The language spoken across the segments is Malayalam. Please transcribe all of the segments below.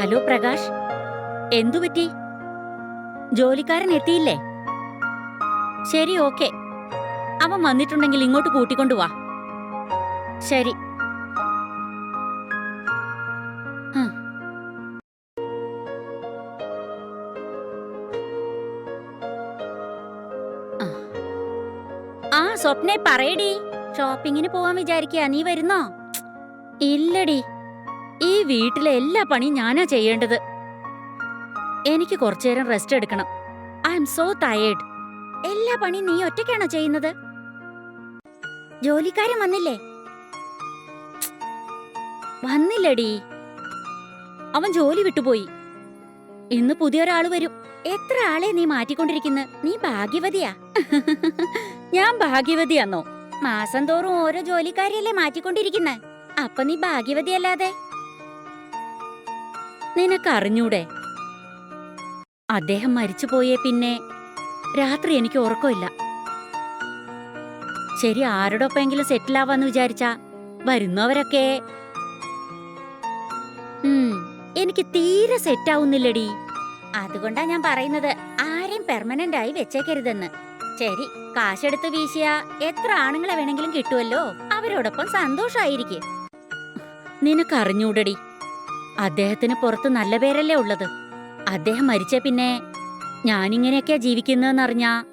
ഹലോ പ്രകാശ്. എന്തുപറ്റി ജോലിക്കാരൻ എത്തിയില്ലേ? ശരി ഓക്കെ. അവൻ വന്നിട്ടുണ്ടെങ്കിൽ ഇങ്ങോട്ട് കൂട്ടിക്കൊണ്ടുവാ ശരി. ആ. സ്വപ്നെ പറയടി. ഷോപ്പിങ്ങിന് പോവാൻ വിചാരിക്കുക നീ വരുന്നോ? ഇല്ലടി. ഈ വീട്ടിലെ എല്ലാ പണിയും ഞാനാ ചെയ്യേണ്ടത്. എനിക്ക് കുറച്ചേരം റെസ്റ്റ് എടുക്കണം. ഐ എം സോ ടയേർഡ് എല്ലാ പണിയും നീ ഒറ്റയ്ക്കാണോ ചെയ്യുന്നത്? ജോലിക്കാരൻ വന്നില്ലേ? വന്നില്ലടി. അവൻ ജോലി വിട്ടുപോയി. ഇന്ന് പുതിയൊരാൾ വരും. എത്ര ആളെ നീ മാറ്റിക്കൊണ്ടിരിക്കുന്നു? നീ ഭാഗ്യവതിയാ. ഞാൻ ഭാഗ്യവതിയാന്നോ? മാസം തോറും ഓരോ ജോലിക്കാരെയല്ലേ മാറ്റിക്കൊണ്ടിരിക്കുന്നെ. അപ്പൊ നീ ഭാഗ്യവതിയല്ലാതെ? നിനക്കറിഞ്ഞൂടെ? അദ്ദേഹം മരിച്ചുപോയേ പിന്നെ രാത്രി എനിക്ക് ഉറക്കമില്ല. ശരി ആരോടൊപ്പെങ്കിലും സെറ്റിൽ ആവാന്ന് വിചാരിച്ചാ വരുന്നവരൊക്കെ. എനിക്ക് തീരെ സെറ്റ് ആവുന്നില്ലടി അതുകൊണ്ടാ ഞാൻ പറയുന്നത് ആരെയും പെർമനന്റ് ആയി വെച്ചേക്കരുതെന്ന്. ശരി കാശെടുത്ത് വീശിയ എത്ര ആണുങ്ങളെ വേണമെങ്കിലും കിട്ടുമല്ലോ അവരോടൊപ്പം സന്തോഷായിരിക്കും. നിനക്കറിഞ്ഞൂടടി. അദ്ദേഹത്തിന് പുറത്ത് നല്ല പേരല്ലേ ഉള്ളത്? അദ്ദേഹം മരിച്ച പിന്നെ ഞാനിങ്ങനെയൊക്കെയാ ജീവിക്കുന്നതെന്നറിഞ്ഞാ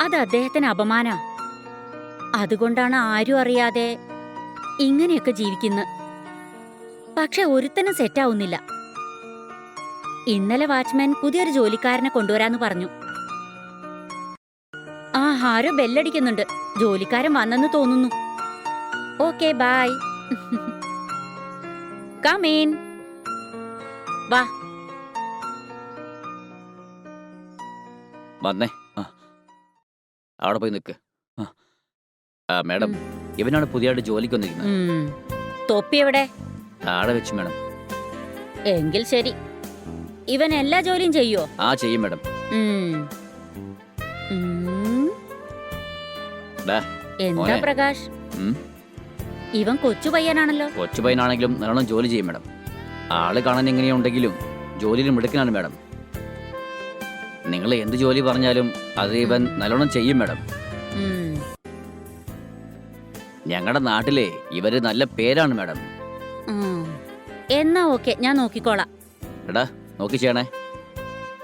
അത് അദ്ദേഹത്തിന് അപമാനാ. അതുകൊണ്ടാണ് ആരും അറിയാതെ ഇങ്ങനെയൊക്കെ ജീവിക്കുന്നത് പക്ഷെ ഒരുത്തനും സെറ്റാവുന്നില്ല. ഇന്നലെ വാച്ച്മാൻ പുതിയൊരു ജോലിക്കാരനെ കൊണ്ടുവരാന്ന് പറഞ്ഞു. ആ ആരോ ബെല്ലടിക്കുന്നുണ്ട്. ജോലിക്കാരൻ വന്നെന്ന് തോന്നുന്നു. ഓക്കെ ബായ് കമീൻ വാ. വന്നേ. ആ. അവിടെ പോയി നിൽക്ക് ആ. മാഡം ഇവനാണ് പുതിയതായിട്ട് ജോലിക്ക് വന്നിരിക്കുന്നത്. ഉം. തൊപ്പി എവിടെ? താഴെ വെച്ചു മാഡം. എങ്കിൽ ശരി. ഇവൻ എല്ലാ ജോലിയും ചെയ്യോ ആ ചെയ്യും മാഡം. ഉം. ഉം. ഡാ, എന്താ മോനെ. പ്രകാശ്? ഉം. ഇവൻ കൊച്ചു പയ്യനാണല്ലോ. കൊച്ചു പയ്യനാണെങ്കിലും നല്ലോണം ജോലി ചെയ്യും മാഡം. ആൾ കാണാൻ എങ്ങനെയുണ്ടെങ്കിലും ജോലിയിൽ മിടുക്കനാണ് മാഡം. നിങ്ങൾ എന്ത് ജോലി പറഞ്ഞാലും അത് ഇവൻ നല്ലോണം ചെയ്യും മാഡം. ഞങ്ങളുടെ നാട്ടിലെ ഇവർ നല്ല പേരാണ് മാഡം. എന്നാ ഓക്കെ ഞാൻ നോക്കിക്കോളാം. എടാ നോക്കി ചെയ്യണേ.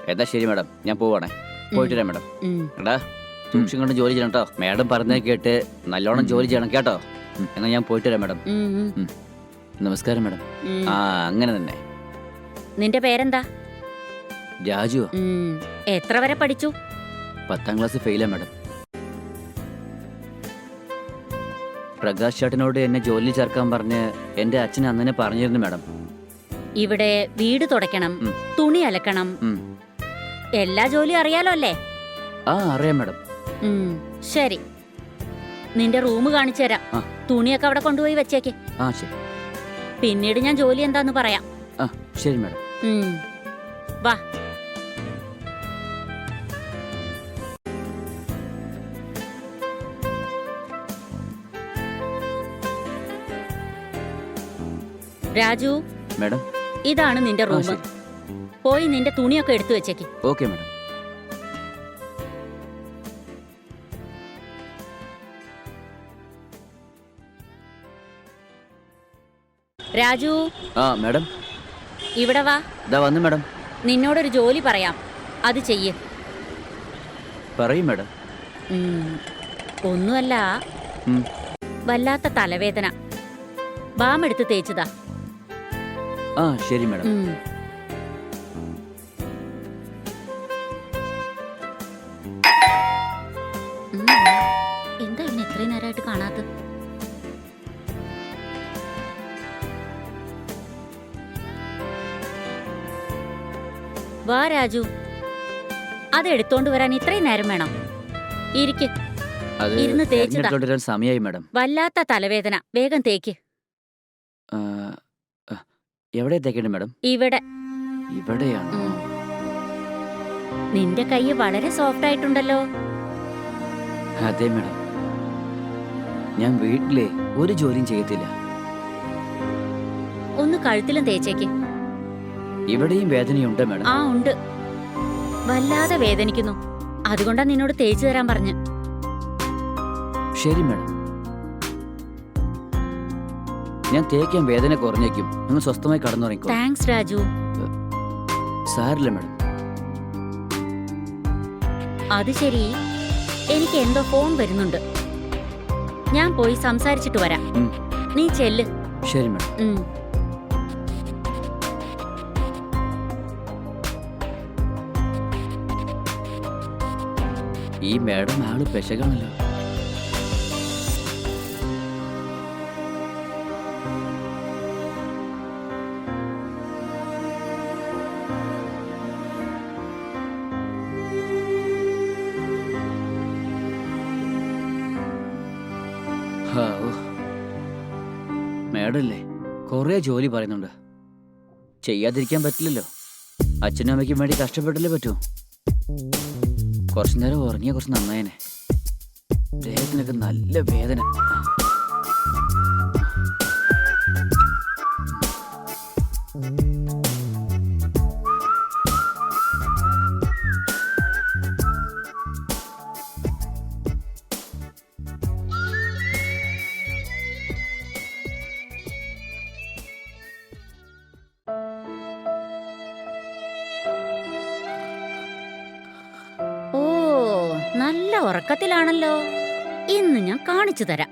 എന്നാ ശരി മാഡം ഞാൻ പോവാണേ. പോയിട്ട് വരാം മാഡം. എടാ സൂക്ഷിച്ചും കൊണ്ട് ജോലി ചെയ്യണം കേട്ടോ. മാഡം പറഞ്ഞത് കേട്ട് നല്ലോണം ജോലി ചെയ്യണം കേട്ടോ. എന്നാ ഞാൻ പോയിട്ട് വരാം മാഡം. നമസ്കാരം മാഡം. ഉം. ആ അങ്ങനെ തന്നെ. നിന്റെ പേരെന്താ? രാജു ഉം. എത്ര വരെ പഠിച്ചു? പത്താം ക്ലാസ് ഫെയിലാ മാഡം. പ്രകാശ് ചേട്ടനോട് എന്നെ ജോലി ചേർക്കാൻ പറഞ്ഞ് എന്റെ അച്ഛൻ അന്നെ പറഞ്ഞിരുന്നു മാഡം. ഇവിടെ വീട് തുടയ്ക്കണം ഉം. തുണി അലക്കണം. ഉം. എല്ലാ ജോലിയും അറിയാലോ അല്ലേ? ആ അറിയാം മാഡം. ഉം. ശരി. നിന്റെ റൂം കാണിച്ചു തരാം. ആ. തുണിയൊക്കെ അവിടെ കൊണ്ടുപോയി വെച്ചേക്ക്. ആ ശരി. പിന്നീട് ഞാൻ ജോലി എന്താന്ന് പറയാം. ആ ശരി മാഡം. ഉം. വാ. രാജു. മാഡം. ഇതാണ് നിന്റെ ആ റൂം. ശരി. പോയി നിന്റെ തുണിയൊക്കെ എടുത്തു വെച്ചേക്ക്. Okay madam. രാജു? ആ മാഡം. ഇവിടെ വാ. ഇതാ വന്നു മാഡം. നിന്നോടൊരു ജോലി പറയാം. അത് ചെയ്യ്. പറയും മാഡം. ഒന്നുമല്ല. വല്ലാത്ത തലവേദന. ബാം എടുത്ത് തേച്ചതാ. ആ ശരി മാഡം. രാജു. അത് എടുത്തോണ്ട് വരാൻ ഇത്രയും നേരം വേണം. ഇരിക്ക്. അത് ഇരുന്ന് തേച്ചതാ. സമയമായി മാഡം. വല്ലാത്ത തലവേദന. വേഗം തേക്ക്. ആ, ആ, എവിടെ എത്തേക്കേണ്ടത് മാഡം? ഇവിടെ. ഇവിടെയാണ്? ഉം. നിന്റെ കൈ വളരെ സോഫ്റ്റ് ആയിട്ടുണ്ടല്ലോ. അതെ മാഡം. ഞാൻ വീട്ടിലെ ഒരു ജോലിയും ചെയ്യത്തില്ല. ഒന്ന് കഴുത്തിലും തേച്ചേക്ക്. ഇവിടെയും വേദനയുണ്ട് മാഡം. ആ ഉണ്ട്. വല്ലാതെ വേദനിക്കുന്നു. അതുകൊണ്ടാ നിന്നോട് തേച്ചു തരാൻ പറഞ്ഞു. ശരി മാഡം. ഞാൻ തേക്കാൻ വേദന കുറഞ്ഞേക്കും. നിങ്ങൾ സ്വസ്ഥമായി കടന്നുറങ്ങിക്കോ. താങ്ക്സ് രാജു. സാരില്ല മാഡം. അത് ശരി. എനിക്ക് എന്തോ ഫോൺ വരുന്നുണ്ട്. ഞാൻ പോയി സംസാരിച്ചിട്ട് വരാം. നീ ചെല്ല്. ശരി മാഡം. ഈ മേഡം ആൾ പെശകാണല്ലോ മേഡല്ലേ കൊറേ ജോലി പറയുന്നുണ്ട്. ചെയ്യാതിരിക്കാൻ പറ്റില്ലല്ലോ. അച്ഛനും അമ്മയ്ക്കും വേണ്ടി കഷ്ടപ്പെട്ടല്ലേ പറ്റൂ? കുറച്ചു നേരം ഉറങ്ങിയ കുറച്ച് നന്നായനെ. ദേഹത്തിനൊക്കെ നല്ല വേദന. കാണിച്ചു തരാം.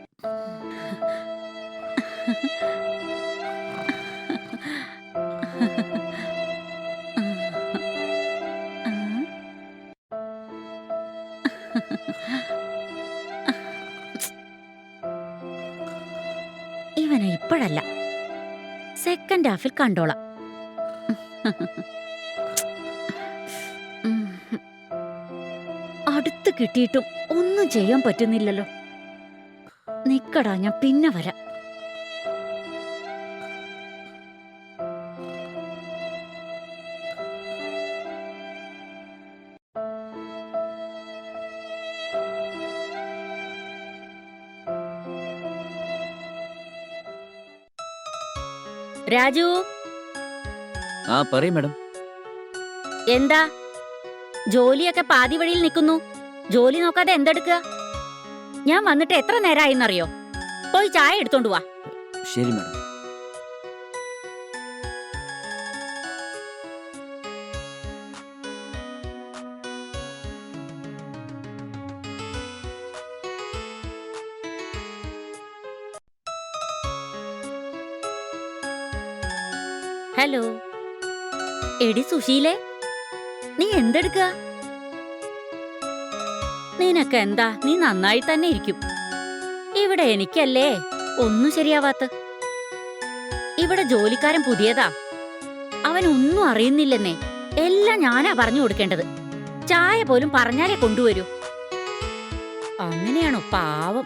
ഇവനെ ഇപ്പോഴല്ല. സെക്കൻഡ് ഹാഫിൽ കണ്ടോളാം. അടുത്ത് കിട്ടിയിട്ടും ഒന്നും ചെയ്യാൻ പറ്റുന്നില്ലല്ലോ. നിക്കടാ ഞാൻ പിന്നെ വരാം. രാജു? ആ പറയും മാഡം. എന്താ? ജോലിയൊക്കെ പാതി വഴിയിൽ നിൽക്കുന്നു. ജോലി നോക്കാതെ എന്തെടുക്കുക? ഞാൻ വന്നിട്ട് എത്ര നേരമായിന്നറിയോ പോയി ചായ എടുത്തോണ്ട് വാ. ശരി മാഡം. ഹലോ. എടി സുശീലേ നീ എന്തെടുക്കുക നിനക്ക് എന്താ നീ നന്നായി തന്നെ ഇരിക്കും. ഇവിടെ എനിക്കല്ലേ? ഒന്നും ശരിയാവാത്ത. ഇവിടെ ജോലിക്കാരൻ പുതിയതാ. അവൻ ഒന്നും അറിയുന്നില്ലെന്നേ. എല്ലാം ഞാനാ പറഞ്ഞു കൊടുക്കേണ്ടത്. ചായ പോലും പറഞ്ഞാലേ കൊണ്ടുവരൂ. അങ്ങനെയാണോ പാവം?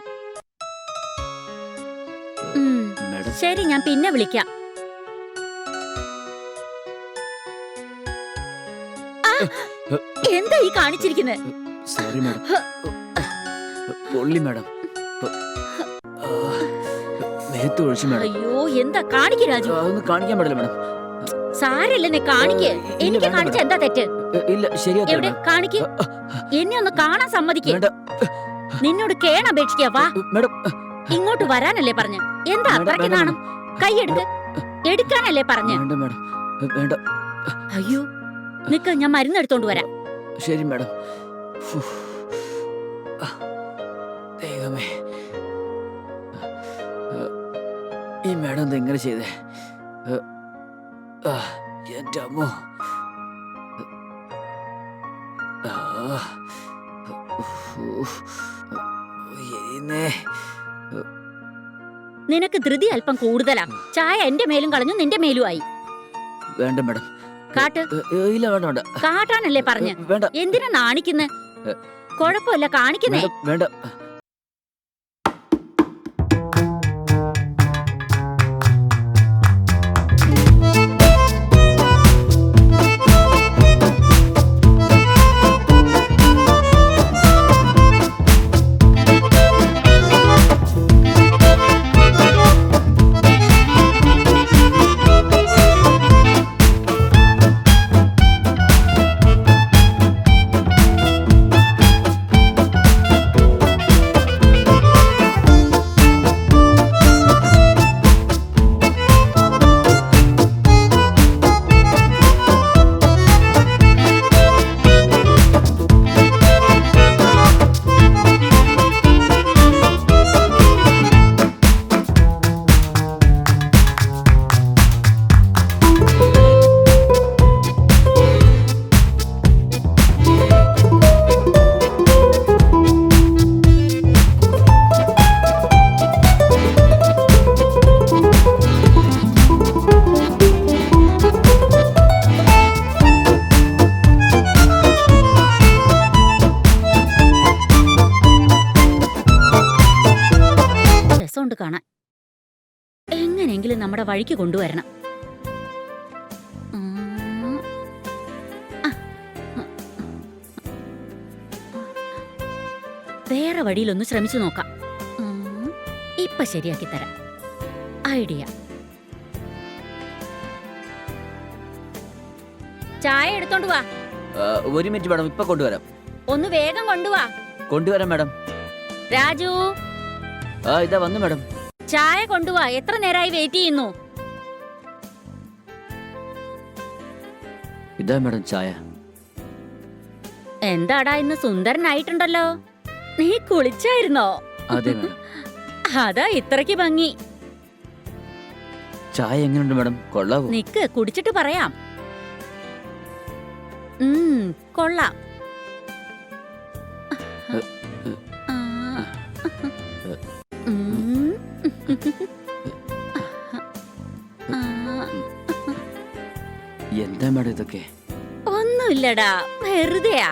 ശരി ഞാൻ പിന്നെ വിളിക്കാം. എന്താ ഈ കാണിച്ചിരിക്കുന്നത് സോറി മാഡം പൊള്ളി മാഡം ഒഴിച്ചു മാഡം അയ്യോ എന്താ കാണിക്ക രാജു? അതൊന്നും കാണിക്കാൻ പാടില്ല മാഡം. സാരല്ലെന്നെ കാണിക്ക. എനിക്ക് കാണിച്ച എന്താ തെറ്റ്? ഇല്ല ശരിയാ എവിടെ? കാണിക്ക്. എന്നെ ഒന്ന് കാണാൻ സമ്മതിക്ക്. നിന്നോട് കേണ അപേക്ഷിക്കാ വാ. മാഡം ഇങ്ങോട്ട് വരാനല്ലേ പറഞ്ഞു? എന്താ അത്രയ്ക്ക് കാണും കൈയെടുക്ക് എടുക്കാനല്ലേ പറഞ്ഞു? വേണ്ട മാഡം. വേണ്ട. അയ്യോ നിക്ക് ഞാൻ മരുന്ന് എടുത്തോണ്ട് വരാം. ശരി മേഡം. ദൈവമേ. ഈ മാഡം എന്താ ഇങ്ങനെ ചെയ്തേ. എന്റെ അമ്മ. എന്റെ. നിനക്ക് ധൃതി അല്പം കൂടുതലാ. ചായ എന്റെ മേലും കളഞ്ഞു നിന്റെ മേലും ആയി. വേണ്ട മേഡം. കാട്ട്. ഇല്ല വേണ്ട വേണ്ട. കാട്ടാനല്ലേ പറഞ്ഞ? എന്തിനാ നാണിക്കുന്നേ? കൊഴപ്പല്ല കൊഴപ്പമില്ല കാണിക്കുന്നേ. വേണ്ട. എങ്ങനെയെങ്കിലും നമ്മുടെ വഴിക്ക് കൊണ്ടുവരണം. വേറെ വഴിയിലൊന്ന് ശ്രമിച്ചു നോക്കാം. ഇപ്പൊ ശരിയാക്കി തരാം ഐഡിയ ചായ എടുത്തോണ്ട് വാ ഒരു മിനിറ്റ് മാഡം ഇപ്പൊ കൊണ്ടുവരാം ഒന്ന് വേഗം കൊണ്ടുവാ കൊണ്ടുവരാം മാഡം രാജു ആ ഇതാ വന്നു മാഡം ചായ കൊണ്ടുവാ. എത്ര നേരമായി വെയിറ്റ് ചെയ്യുന്നു? ഇതാ മാഡം ചായ. എന്താടാ ഇന്ന് സുന്ദരനായിട്ടുണ്ടല്ലോ? നീ കുളിച്ചായിരുന്നോ? അതെ മാഡം. അതാ ഇത്രക്ക് ഭംഗി. ചായ എങ്ങനെയുണ്ട് മാഡം? കൊള്ളാവോ? നിക്ക് കുടിച്ചിട്ട് പറയാം. ഉം, കൊള്ളാം. ഇതൊക്കെ ഒന്നുമില്ലടാ വെറുതെയാ.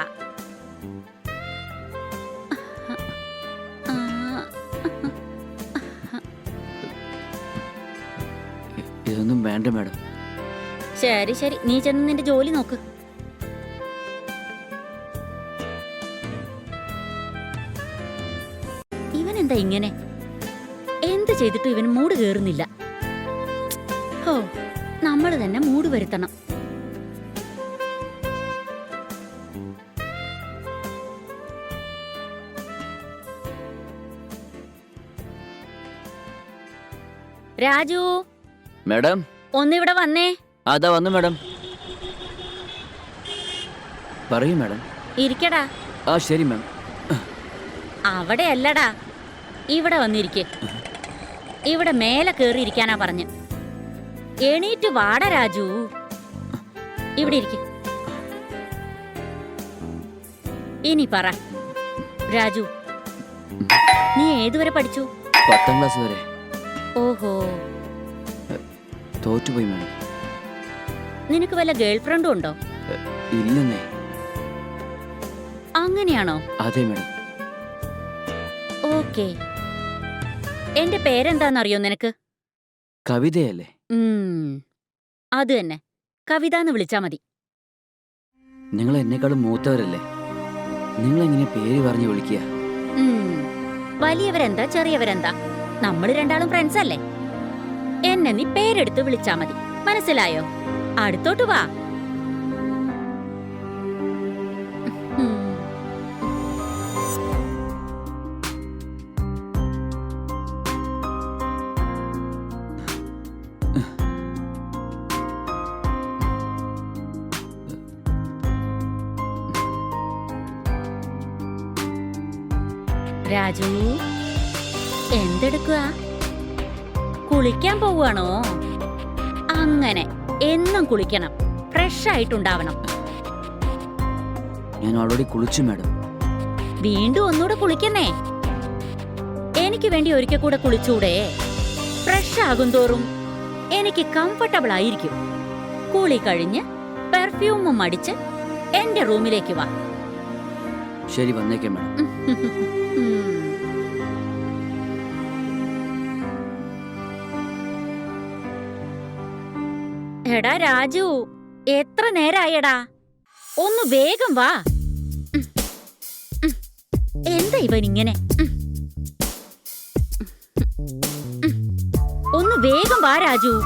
ഇതൊന്നും വേണ്ട മാഡം. ശരി ശരി. നീ ചെന്ന് നിന്റെ ജോലി നോക്ക്. ഇവൻ എന്താ ഇങ്ങനെ? എന്ത് ചെയ്തിട്ടും ഇവൻ മൂട് കേറുന്നില്ല. ഓ നമ്മൾ തന്നെ മൂട് വരുത്തണം. രാജു. മാഡം? ഒന്നിവിടെ വന്നേ. അതാ വന്നു മാഡം. പറയൂ മാഡം. ഇരിക്കടാ. ആ ശരി മാം. അവിടെ അല്ലടാ. ഇവിടെ വന്നിരിക്കെ. ഇവിടെ മേലെ കേറിയിരിക്കാനാ പറഞ്ഞ്. എണീറ്റ് വാട രാജു. ഇവിടെ ഇരിക്ക. ഇനി പറ. രാജു നീ ഏതുവരെ പഠിച്ചു? പത്താം ക്ലാസ് വരെ. ഓഹോ. തോറ്റുപോയി മാഡം. നിനക്ക് വല്ല ഗേൾ ഫ്രണ്ടും ഉണ്ടോ ഇല്ലെന്നേ. അങ്ങനെയാണോ? അതെ മാഡം. ഓക്കെ. എന്റെ പേരെന്താന്നറിയോ നിനക്ക്? കവിതയല്ലേ? ഉം, അത് തന്നെ. കവിത എന്ന് വിളിച്ചാ മതി. നിങ്ങൾ എന്നെക്കാളും മൂത്തവരല്ലേ? നിങ്ങൾ എങ്ങനെ പേര് പറഞ്ഞു വിളിക്കുക? ഉം. വലിയവരെന്താ ചെറിയവരെന്താ? നമ്മൾ രണ്ടാളും ഫ്രണ്ട്സ് അല്ലേ? എന്നെ നീ പേരെടുത്ത് വിളിച്ചാ മതി. മനസ്സിലായോ? അടുത്തോട്ട് വാ. പോവുകയാണോ? അങ്ങനെ എന്നും കുളിക്കണം. ഫ്രഷ് ആയിട്ടുണ്ടാവണം. ഞാൻ ഓൾറെഡി കുളിച്ചു മാഡം വീണ്ടും ഒന്നുകൂടെ കുളിക്കുന്നേ. എനിക്ക് വേണ്ടി ഒരിക്കൽ കൂടെ കുളിച്ചൂടെ. ഫ്രഷ് ആകും തോറും എനിക്ക് കംഫർട്ടബിൾ ആയിരിക്കും. കുളി കഴിഞ്ഞ് പെർഫ്യൂമും അടിച്ച് എന്റെ റൂമിലേക്ക് വാ. ശരി വന്നേക്കാം മാഡം എടാ രാജു എത്ര നേരായടാ? ഒന്ന് വേഗം വാ. എന്താ ഇവൻ ഇങ്ങനെ. ഒന്ന് വേഗം വാ രാജു.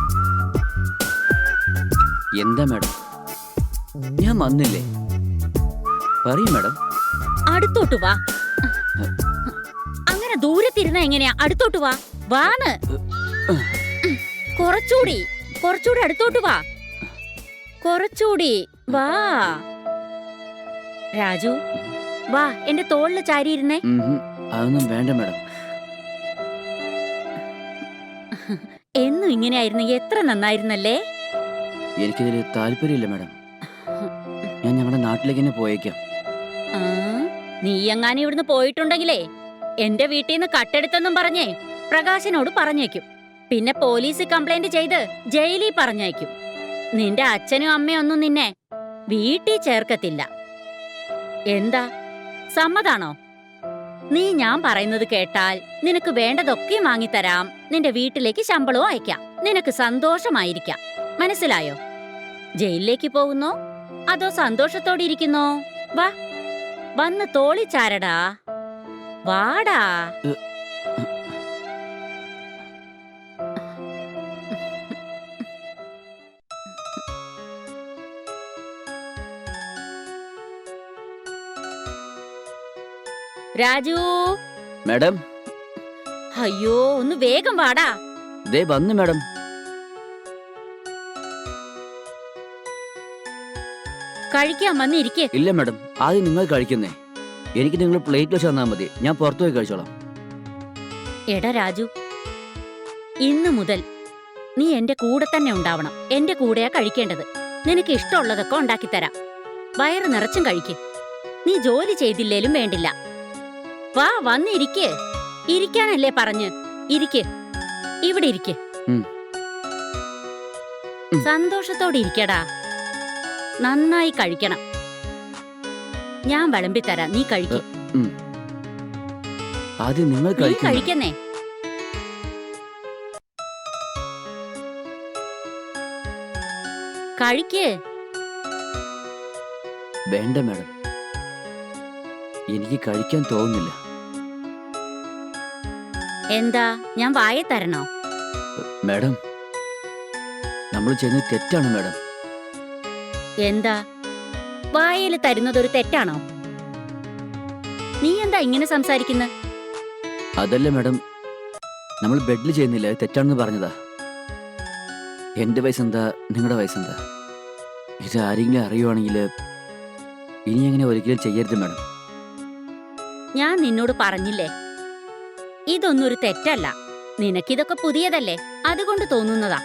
എന്താ മാഡം? ഞാൻ വന്നില്ലേ? പറയൂ മാഡം. അടുത്തോട്ട് വാ. അങ്ങനെ ദൂരത്തിരുന്ന എങ്ങനെയാ? അടുത്തോട്ട് വാ. വാന്ന്. ഉം. കുറച്ചൂടി അടുത്തോട്ട് വാ. കുറച്ചുകൂടി വാ. രാജു വാ എന്റെ തോളിൽ ചാരിയിരുന്നേ. അതൊന്നും വേണ്ട മാഡം. എന്നും ഇങ്ങനെയായിരുന്നു എത്ര നന്നായിരുന്നല്ലേ? എനിക്കിതിൽ താല്പര്യമില്ല മാഡം. ഞാൻ ഞങ്ങളുടെ നാട്ടിലേക്ക് തന്നെ പോയേക്കാം. നീ എങ്ങാനും ഇവിടുന്ന് പോയിട്ടുണ്ടെങ്കിലേ എന്റെ വീട്ടിൽ നിന്ന് കട്ടെടുത്തെന്നും പറഞ്ഞേ പ്രകാശനോട് പറഞ്ഞേക്കും. പിന്നെ പോലീസ് കംപ്ലൈന്റ് ചെയ്ത് ജയിലിൽ പറഞ്ഞയക്കും. നിന്റെ അച്ഛനും അമ്മയും ഒന്നും നിന്നെ വീട്ടിൽ ചേർക്കത്തില്ല. എന്താ? സമ്മതാണോ? നീ ഞാൻ പറയുന്നത് കേട്ടാൽ നിനക്ക് വേണ്ടതൊക്കെ വാങ്ങിത്തരാം. നിന്റെ വീട്ടിലേക്ക് ശമ്പളവും അയക്കാം. നിനക്ക് സന്തോഷമായിരിക്കാം. മനസ്സിലായോ? ജയിലിലേക്ക് പോകുന്നോ? അതോ സന്തോഷത്തോടെ ഇരിക്കുന്നോ? വാ. വന്ന് തോളിച്ചാരടാ വാടാ. രാജു? മാഡം? അയ്യോ ഒന്ന് വേഗം വാടാ. ദേ വന്നു മാഡം. കഴിക്കാൻ വന്നിരിക്കേ. ഇല്ല മാഡം. ആദ്യം നിങ്ങൾ കഴിക്കുന്നേ. എനിക്ക് നിങ്ങൾ പ്ലേറ്റ് വെച്ച് തന്നാൽ മതി. ഞാൻ പുറത്തു പോയി കഴിച്ചോളാം. എടാ രാജു. ഇന്ന് മുതൽ നീ എന്റെ കൂടെ തന്നെ ഉണ്ടാവണം. എന്റെ കൂടെയാ കഴിക്കേണ്ടത്. നിനക്ക് ഇഷ്ടമുള്ളതൊക്കെ ഉണ്ടാക്കിത്തരാം. വയറ് നിറച്ചും കഴിക്കും. നീ ജോലി ചെയ്തില്ലേലും വേണ്ടില്ല. വാ വന്നിരിക്ക് ഇരിക്കാനല്ലേ പറഞ്ഞ്. ഇരിക്ക്. ഇവിടെ ഇരിക്ക്. സന്തോഷത്തോടെ ഇരിക്കടാ. നന്നായി കഴിക്കണം. ഞാൻ വിളമ്പിത്തരാം. നീ കഴിക്ക. ആദ്യം നിങ്ങൾ കഴിക്കുന്നേ. കഴിക്ക്. വേണ്ട മാഡം. എനിക്ക് കഴിക്കാൻ തോന്നുന്നില്ല. എന്താ ഞാൻ വായ തരണോ? മാഡം നമ്മൾ ചെയ്യുന്നത് തെറ്റാണ് മാഡം. എന്താ? വായയിൽ തരുന്നത് ഒരു തെറ്റാണോ? നീ എന്താ ഇങ്ങനെ സംസാരിക്കുന്നത് അതല്ല മാഡം നമ്മൾ ബെഡിൽ ചെയ്യുന്നില്ല അത് തെറ്റാണെന്ന് പറഞ്ഞതാ. എന്റെ വയസ്സെന്താ നിങ്ങളുടെ വയസ്സെന്താ? ഇത് ആരെങ്കിലും അറിയുവാണെങ്കിൽ ഇനി അങ്ങനെ ഒരിക്കലും ചെയ്യരുത് മാഡം. ഞാൻ നിന്നോട് പറഞ്ഞില്ലേ ഇതൊന്നും ഒരു തെറ്റല്ല. നിനക്കിതൊക്കെ പുതിയതല്ലേ? അതുകൊണ്ട് തോന്നുന്നതാ.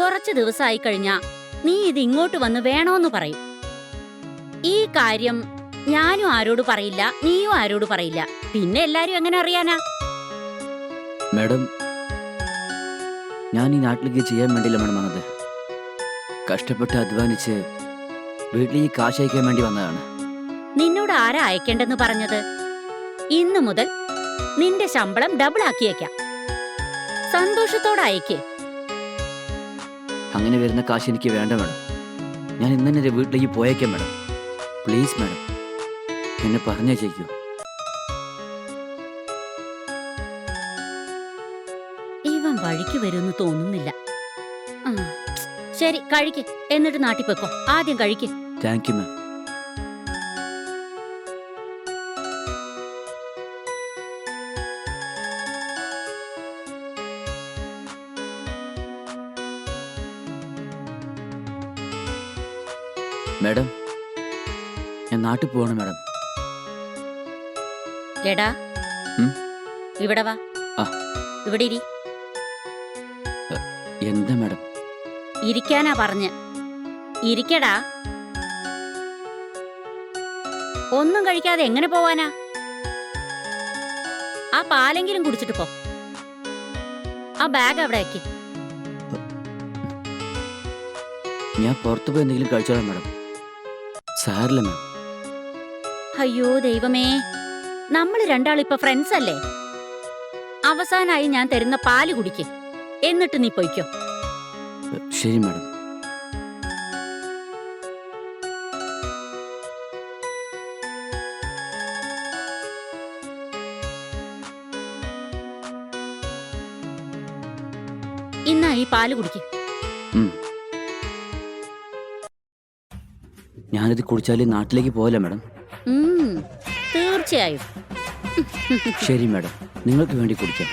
കുറച്ചു ദിവസമായി കഴിഞ്ഞാ നീ ഇത് ഇങ്ങോട്ട് വന്ന് വേണോന്ന് പറയും. ഈ കാര്യം ഞാനും ആരോട് പറയില്ല നീയും ആരോട് പറയില്ല. പിന്നെ എല്ലാരും എങ്ങനെ അറിയാനാ? മാഡം ഞാൻ ഈ നാട്ടിലേക്ക് ചെയ്യാൻ വേണ്ടിയില്ല മാഡം വന്നത്. കഷ്ടപ്പെട്ട് അധ്വാനിച്ച് വീട്ടിലേക്ക് കാശ് അയക്കാൻ വേണ്ടി വന്നതാണ്. നിന്നോട് ആരാ അയക്കേണ്ടെന്ന് പറഞ്ഞത്? ഇന്നു മുതൽ നിന്റെ ശമ്പളം ഡബിൾ ആക്കിയേക്കാം സന്തോഷത്തോടെ അയക്കേ. അങ്ങനെ വരുന്ന കാശ് എനിക്ക് വേണ്ട മാഡം. ഞാൻ ഇന്ന് തന്നെ വീട്ടിലേക്ക് പോയേക്കാം മാഡം. Please madam. എന്നെ പറഞ്ഞേ ചെയ്യൂ. ഇവൻ വഴിക്ക് വരുമെന്ന് തോന്നുന്നില്ല. ശരി കഴിക്ക്. എന്നിട്ട് നാട്ടിൽ പൊയ്ക്കോ. ആദ്യം കഴിക്കേ. Thank you ma'am. മാഡം. ഞാൻ നാട്ടിൽ പോവാണ് മാഡം. എടാ. ഉം? ഇവിടെ വാ. ആ. ഇവിടെ ഇരി. എന്താ മാഡം? ഇരിക്കാനാ പറഞ്ഞ്. ഇരിക്കടാ. ഒന്നും കഴിക്കാതെ എങ്ങനെ പോവാനാ? ആ പാലെങ്കിലും കുടിച്ചിട്ട് പോ. ആ ബാഗ് അവിടെ വെക്ക്. ഞാൻ പുറത്ത് പോയി എന്തെങ്കിലും കഴിച്ചോളാം മാഡം. സാറില്ല മാം. അയ്യോ ദൈവമേ. നമ്മൾ രണ്ടാളിപ്പൊ ഫ്രണ്ട്സ് അല്ലേ അവസാനായി ഞാൻ തരുന്ന പാൽ കുടിക്ക്. എന്നിട്ട് നീ പൊയ്ക്കോ. ശരി മാഡം. ഇന്നാ ഈ പാൽ കുടിക്ക്. ഞാനിത് കുടിച്ചാൽ നാട്ടിലേക്ക് പോകല്ലേ മാഡം? തീർച്ചയായും. ശരി മാഡം നിങ്ങൾക്ക് വേണ്ടി കുടിക്കാം.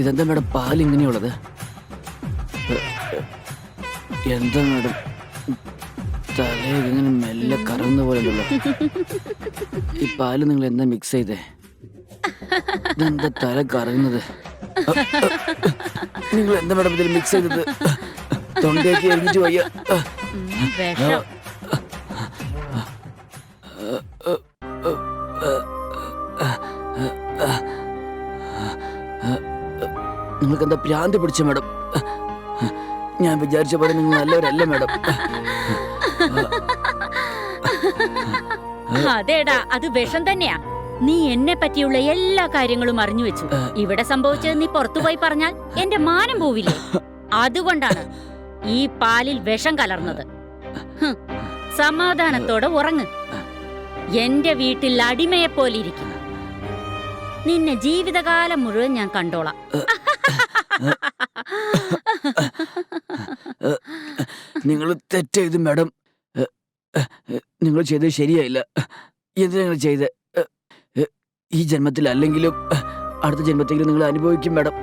ഇതെന്താ മാഡം പാൽ ഇങ്ങനെയുള്ളത്? എന്താ മാഡം തലേ ഇങ്ങനെ മെല്ലെ കറന്ന പോലെ ഈ പാൽ നിങ്ങൾ എന്താ മിക്സ് ചെയ്തേ? ഇതെന്താ തല കറങ്ങുന്നത്? നിങ്ങൾ എന്താ മേഡം ഇതിൽ മിക്സ് ചെയ്തത്? തൊണ്ടയൊക്കെ വയ്യ. ഉം, വിഷം. നിങ്ങൾക്ക് എന്താ ഭ്രാന്തി പിടിച്ച മേഡം? ഞാൻ വിചാരിച്ച പോലെ നിങ്ങൾ നല്ലവരല്ല മേഡം. അതേടാ അത് വിഷം തന്നെയാ. നീ എന്നെ പറ്റിയുള്ള എല്ലാ കാര്യങ്ങളും അറിഞ്ഞു വെച്ചു. ഇവിടെ സംഭവിച്ചത് നീ പുറത്തുപോയി പറഞ്ഞാൽ എന്റെ മാനം പോവില്ലേ? അതുകൊണ്ടാണ് ഈ പാലിൽ വിഷം കലർന്നത്. സമാധാനത്തോടെ ഉറങ്ങ്. എന്റെ വീട്ടിൽ അടിമയെ പോലെ ഇരിക്കും. നിന്നെ ജീവിതകാലം മുഴുവൻ ഞാൻ കണ്ടോളാം. നിങ്ങൾ തെറ്റെയ്തു മാഡം. നിങ്ങൾ ചെയ്തത് ശരിയായില്ല. എന്തിനാ നിങ്ങൾ ചെയ്ത് ഈ ജന്മത്തിൽ അല്ലെങ്കിലും അടുത്ത ജന്മത്തെങ്കിലും നിങ്ങൾ അനുഭവിക്കും മാഡം.